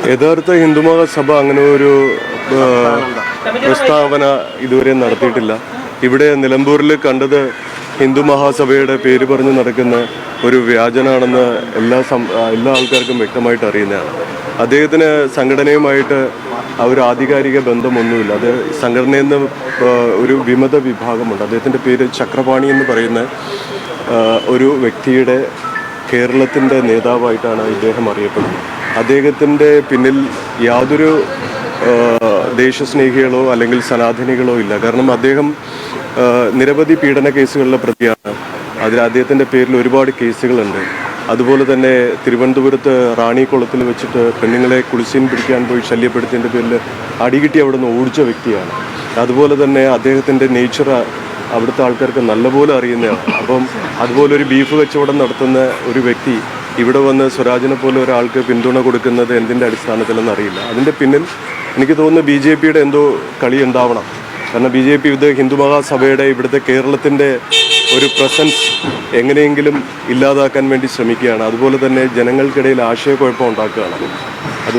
യഥാർത്ഥ ഹിന്ദുമഹാസഭ അങ്ങനെ ഒരു പ്രസ്താവന ഇതുവരെ നടത്തിയിട്ടില്ല. ഇവിടെ നിലമ്പൂരിൽ കണ്ടത് ഹിന്ദു മഹാസഭയുടെ പേര് പറഞ്ഞ് നടക്കുന്ന ഒരു വ്യാജനാണെന്ന് എല്ലാ എല്ലാ ആൾക്കാർക്കും വ്യക്തമായിട്ട് അറിയുന്നതാണ്. അദ്ദേഹത്തിന് സംഘടനയുമായിട്ട് ഒരു ആധികാരിക ബന്ധമൊന്നുമില്ല. അത് സംഘടനയിൽ നിന്ന് ഒരു വിമത വിഭാഗമുണ്ട്. അദ്ദേഹത്തിന്റെ പേര് ചക്രപാണി എന്ന് പറയുന്ന ഒരു വ്യക്തിയുടെ കേരളത്തിന്റെ നേതാവായിട്ടാണ് ഇദ്ദേഹം അറിയപ്പെടുന്നത്. അദ്ദേഹത്തിന്റെ പിന്നിൽ യാതൊരു ദേശസ്നേഹികളോ അല്ലെങ്കിൽ സനാതനികളോ ഇല്ല. കാരണം അദ്ദേഹം നിരവധി പീഡന കേസുകളിലെ പ്രതിയാണ്. അതിൽ അദ്ദേഹത്തിന്റെ പേരിൽ ഒരുപാട് കേസുകളുണ്ട്. അതുപോലെ തന്നെ തിരുവനന്തപുരത്ത് റാണിക്കുളത്തിൽ വെച്ചിട്ട് പെണ്ണുങ്ങളെ കുളിസീൻ പിടിക്കാൻ പോയി ശല്യപ്പെടുത്തിയതിന്റെ പേരിൽ അടികിട്ടി അവിടെ നിന്ന് ഓടിച്ച വ്യക്തിയാണ്. അതുപോലെ തന്നെ അദ്ദേഹത്തിന്റെ നേച്ചർ അവിടുത്തെ ആൾക്കാർക്ക് നല്ലപോലെ അറിയുന്നതാണ് അപ്പം അതുപോലെ ഒരു ബീഫ് കച്ചവടം നടത്തുന്ന ഒരു വ്യക്തി ഇവിടെ വന്ന് സ്വരാജിനെ പോലെ ഒരാൾക്ക് പിന്തുണ കൊടുക്കുന്നത് എന്തിന്റെ അടിസ്ഥാനത്തിലെന്ന് അറിയില്ല. അതിന്റെ പിന്നിൽ എനിക്ക് തോന്നുന്നു ബി ജെ പിയുടെ എന്തോ കളി ഉണ്ടാവണം. കാരണം ബി ജെ പി ഇത് ഹിന്ദു മഹാസഭയുടെ ഇവിടുത്തെ കേരളത്തിന്റെ ഒരു പ്രസൻസ് എങ്ങനെയെങ്കിലും ഇല്ലാതാക്കാൻ വേണ്ടി ശ്രമിക്കുകയാണ്. അതുപോലെ തന്നെ ജനങ്ങൾക്കിടയിൽ ആശയക്കുഴപ്പം ഉണ്ടാക്കുകയാണ്. അത്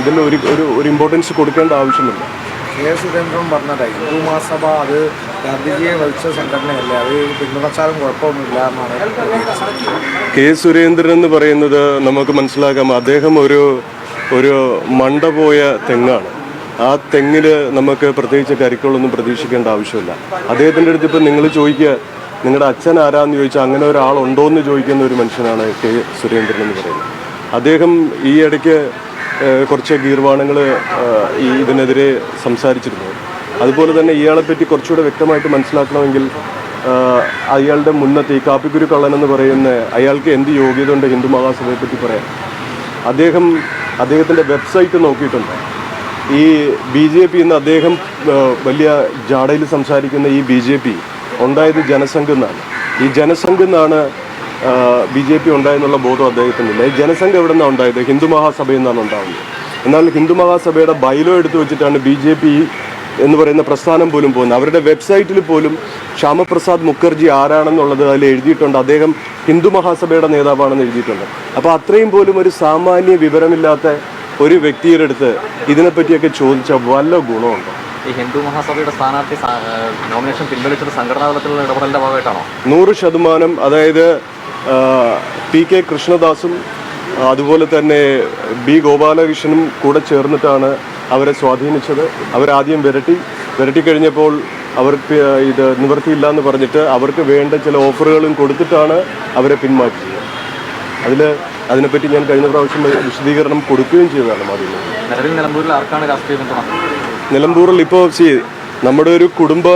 ഇതിന് ഒരു ഒരു ഇമ്പോർട്ടൻസ് കൊടുക്കേണ്ട ആവശ്യമില്ല. കെ സുരേന്ദ്രൻ പറഞ്ഞത് ഹിന്ദു മഹാസഭ അത് ഗാന്ധിജിയെ വലിച്ച സംഘടനയല്ല? അത് പിന്തുണച്ചാലും കുഴപ്പമൊന്നുമില്ല എന്നാണ് കെ സുരേന്ദ്രൻ എന്ന് പറയുന്നത് നമുക്ക് മനസ്സിലാക്കാം അദ്ദേഹം ഒരു ഒരു മണ്ട പോയ തെങ്ങാണ്. ആ തെങ്ങിൽ നമുക്ക് പ്രത്യേകിച്ച് കരിക്കുകളൊന്നും പ്രതീക്ഷിക്കേണ്ട ആവശ്യമില്ല. അദ്ദേഹത്തിന്റെ അടുത്ത് ഇപ്പം നിങ്ങൾ ചോദിക്കുക നിങ്ങളുടെ അച്ഛൻ ആരാന്ന് ചോദിച്ചാൽ അങ്ങനെ ഒരാളുണ്ടോ എന്ന് ചോദിക്കുന്ന ഒരു മനുഷ്യനാണ് കെ സുരേന്ദ്രൻ എന്ന് പറയുന്നത്. അദ്ദേഹം ഈ ഇടയ്ക്ക് കുറച്ച് ഗീർവാണങ്ങൾ ഈ ഇതിനെതിരെ സംസാരിച്ചിരുന്നു. അതുപോലെ തന്നെ ഇയാളെ പറ്റി കുറച്ചുകൂടെ വ്യക്തമായിട്ട് മനസ്സിലാക്കണമെങ്കിൽ അയാളുടെ മുന്നത്തെ ഈ കാപ്പിക്കുരു കള്ളൻ എന്ന് പറയുന്ന അയാൾക്ക് എന്ത് യോഗ്യത ഉണ്ട് ഹിന്ദു മഹാസഭയെ പറ്റി പറയാൻ? അദ്ദേഹം അദ്ദേഹത്തിന്റെ വെബ്സൈറ്റ് നോക്കിയിട്ടുണ്ട്. ഈ ബി ജെ പി എന്ന് അദ്ദേഹം വലിയ ജാടയിൽ സംസാരിക്കുന്ന ഈ ബി ജെ പി ഉണ്ടായത് ജനസംഘം എന്നാണ്. ഈ ജനസംഘം എന്നാണ് ബി ജെ പി ഉണ്ടായെന്നുള്ള ബോധം അദ്ദേഹത്തിനില്ല. ജനസംഘ് എവിടെ നിന്നാണ് ഉണ്ടായത്? ഹിന്ദു മഹാസഭയിൽ നിന്നാണ് ഉണ്ടാവുന്നത്. എന്നാൽ ഹിന്ദു മഹാസഭയുടെ ബൈലോ എടുത്തു വെച്ചിട്ടാണ് ബി ജെ പി എന്ന് പറയുന്ന പ്രസ്ഥാനം പോലും പോകുന്നത്. അവരുടെ വെബ്സൈറ്റിൽ പോലും ശ്യാമപ്രസാദ് മുഖർജി ആരാണെന്നുള്ളത് അതിൽ എഴുതിയിട്ടുണ്ട്. അദ്ദേഹം ഹിന്ദു മഹാസഭയുടെ നേതാവാണെന്ന് എഴുതിയിട്ടുണ്ട്. അപ്പോൾ അത്രയും പോലും ഒരു സാമാന്യ വിവരമില്ലാത്ത ഒരു വ്യക്തിയുടെ അടുത്ത് ഇതിനെപ്പറ്റിയൊക്കെ ചോദിച്ചാൽ വല്ല ഗുണമുണ്ടോ? ഈ ഹിന്ദു മഹാസഭയുടെ സ്ഥാനാർത്ഥി നോമിനേഷൻ പിൻവലിച്ചത് സംഘടനാ തലത്തിലുള്ള ഇടപെടലിന്റെ ഭാഗമായിട്ടാണോ? നൂറ് ശതമാനം അതായത് പി കെ കൃഷ്ണദാസും അതുപോലെ തന്നെ ബി ഗോപാലകൃഷ്ണനും കൂടെ ചേർന്നിട്ടാണ് അവരെ സ്വാധീനിച്ചത്. അവരാദ്യം വിരട്ടി വിരട്ടി കഴിഞ്ഞപ്പോൾ അവർക്ക് ഇത് നിവൃത്തിയില്ല എന്ന് പറഞ്ഞിട്ട് അവർക്ക് വേണ്ട ചില ഓഫറുകളും കൊടുത്തിട്ടാണ് അവരെ പിന്മാറ്റിയത്. അതിൽ അതിനെപ്പറ്റി ഞാൻ കഴിഞ്ഞ പ്രാവശ്യം വിശദീകരണം കൊടുക്കുകയും ചെയ്തതാണ് മാധ്യമങ്ങൾ. നിലവിൽ നിലമ്പൂരിൽ ആർക്കാണ് രാഷ്ട്രീയ നിലമ്പൂരിൽ ഇപ്പോൾ സി നമ്മുടെ ഒരു കുടുംബ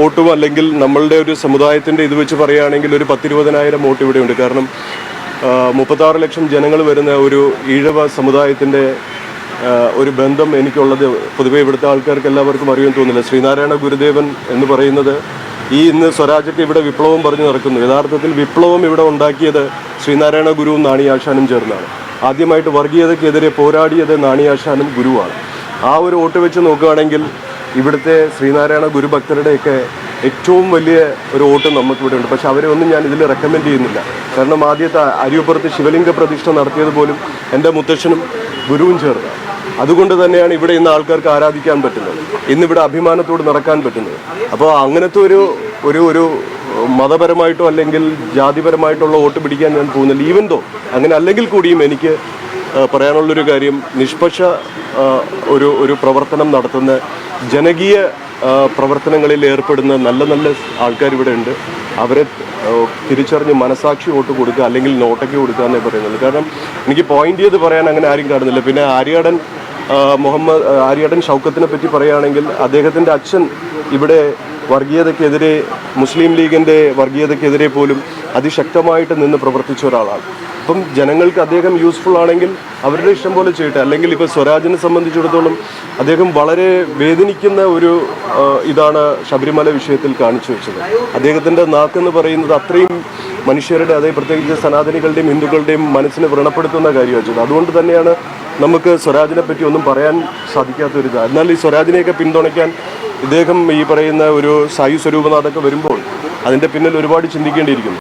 വോട്ടും അല്ലെങ്കിൽ നമ്മളുടെ ഒരു സമുദായത്തിന്റെ ഇത് വെച്ച് പറയുകയാണെങ്കിൽ ഒരു പത്തിരുപതിനായിരം വോട്ട് ഇവിടെയുണ്ട്. കാരണം മുപ്പത്താറ് ലക്ഷം ജനങ്ങൾ വരുന്ന ഒരു ഈഴവ സമുദായത്തിന്റെ ഒരു ബന്ധം എനിക്കുള്ളത് പൊതുവെ ഇവിടുത്തെ ആൾക്കാർക്ക് എല്ലാവർക്കും അറിയാൻ തോന്നില്ല ശ്രീനാരായണ ഗുരുദേവൻ എന്ന് പറയുന്നത് ഈ ഇന്ന് സ്വരാജ്യത്തെ ഇവിടെ വിപ്ലവം പറഞ്ഞു നടക്കുന്നു. യഥാർത്ഥത്തിൽ വിപ്ലവം ഇവിടെ ഉണ്ടാക്കിയത് ശ്രീനാരായണ ഗുരുവും നാണിയാശാനും ചേർന്നാണ്. ആദ്യമായിട്ട് വർഗീയതയ്ക്കെതിരെ പോരാടിയത് നാണിയാശാനും ഗുരുവാണ്. ആ ഒരു വോട്ട് വെച്ച് നോക്കുകയാണെങ്കിൽ ഇവിടുത്തെ ശ്രീനാരായണ ഗുരുഭക്തരുടെയൊക്കെ ഏറ്റവും വലിയ ഒരു വോട്ട് നമുക്കിവിടെ ഉണ്ട്. പക്ഷെ അവരെ ഒന്നും ഞാൻ ഇതിൽ റെക്കമെൻഡ് ചെയ്യുന്നില്ല. കാരണം ആദ്യത്തെ അരിയപ്പുറത്ത് ശിവലിംഗ പ്രതിഷ്ഠ നടത്തിയത് പോലും എന്റെ മുത്തശ്ശനും ഗുരുവും ചേർന്ന്. അതുകൊണ്ട് തന്നെയാണ് ഇവിടെ ഇന്ന് ആൾക്കാർക്ക് ആരാധിക്കാൻ പറ്റുന്നത്. ഇന്നിവിടെ അഭിമാനത്തോട് നടക്കാൻ പറ്റുന്നത്. അപ്പോൾ അങ്ങനത്തെ ഒരു ഒരു ഒരു മതപരമായിട്ടോ അല്ലെങ്കിൽ ജാതിപരമായിട്ടുള്ള വോട്ട് പിടിക്കാൻ ഞാൻ പോകുന്നില്ല. ഈവൻ തോ അങ്ങനെ അല്ലെങ്കിൽ കൂടിയും എനിക്ക് പറയാനുള്ളൊരു കാര്യം നിഷ്പക്ഷ ഒരു ഒരു പ്രവർത്തനം നടത്തുന്ന ജനകീയ പ്രവർത്തനങ്ങളിൽ ഏർപ്പെടുന്ന നല്ല നല്ല ആൾക്കാർ ഇവിടെ ഉണ്ട്. അവരെ തിരിച്ചറിഞ്ഞ് മനസാക്ഷി വോട്ട് കൊടുക്കുക അല്ലെങ്കിൽ നോട്ടയ്ക്ക് കൊടുക്കുക എന്നേ പറയുന്നത് കാരണം എനിക്ക് പോയിന്റ് ചെയ്ത് പറയാൻ അങ്ങനെ ആരും കാണുന്നില്ല. പിന്നെ ആര്യാടൻ മുഹമ്മദ് ആര്യാടൻ ഷൗക്കത്തിനെ പറ്റി പറയുകയാണെങ്കിൽ അദ്ദേഹത്തിന്റെ അച്ഛൻ ഇവിടെ വർഗീയതയ്ക്കെതിരെ മുസ്ലിം ലീഗിന്റെ വർഗീയതയ്ക്കെതിരെ പോലും അതിശക്തമായിട്ട് നിന്ന് പ്രവർത്തിച്ച ഒരാളാണ്. അപ്പം ജനങ്ങൾക്ക് അദ്ദേഹം യൂസ്ഫുൾ ആണെങ്കിൽ അവരുടെ ഇഷ്ടം പോലെ ചെയ്യട്ടെ. അല്ലെങ്കിൽ ഇപ്പോൾ സ്വരാജിനെ സംബന്ധിച്ചിടത്തോളം അദ്ദേഹം വളരെ വേദനിക്കുന്ന ഒരു ഇതാണ് ശബരിമല വിഷയത്തിൽ കാണിച്ചു വെച്ചത്. അദ്ദേഹത്തിന്റെ നാക്കെന്ന് പറയുന്നത് അത്രയും മനുഷ്യരുടെ അതേ പ്രത്യേകിച്ച് സനാതനികളുടെയും ഹിന്ദുക്കളുടെയും മനസ്സിനെ വ്രണപ്പെടുത്തുന്ന കാര്യം വെച്ചത് അതുകൊണ്ട് തന്നെയാണ് നമുക്ക് സ്വരാജിനെ പറ്റി ഒന്നും പറയാൻ സാധിക്കാത്തൊരിതാണ് എന്നാൽ ഈ സ്വരാജിനെയൊക്കെ പിന്തുണയ്ക്കാൻ ഇദ്ദേഹം ഈ പറയുന്ന ഒരു സായുസ്വരൂപനാഥൊക്കെ വരുമ്പോൾ അതിന്റെ പിന്നിൽ ഒരുപാട് ചിന്തിക്കേണ്ടിയിരിക്കുന്നു.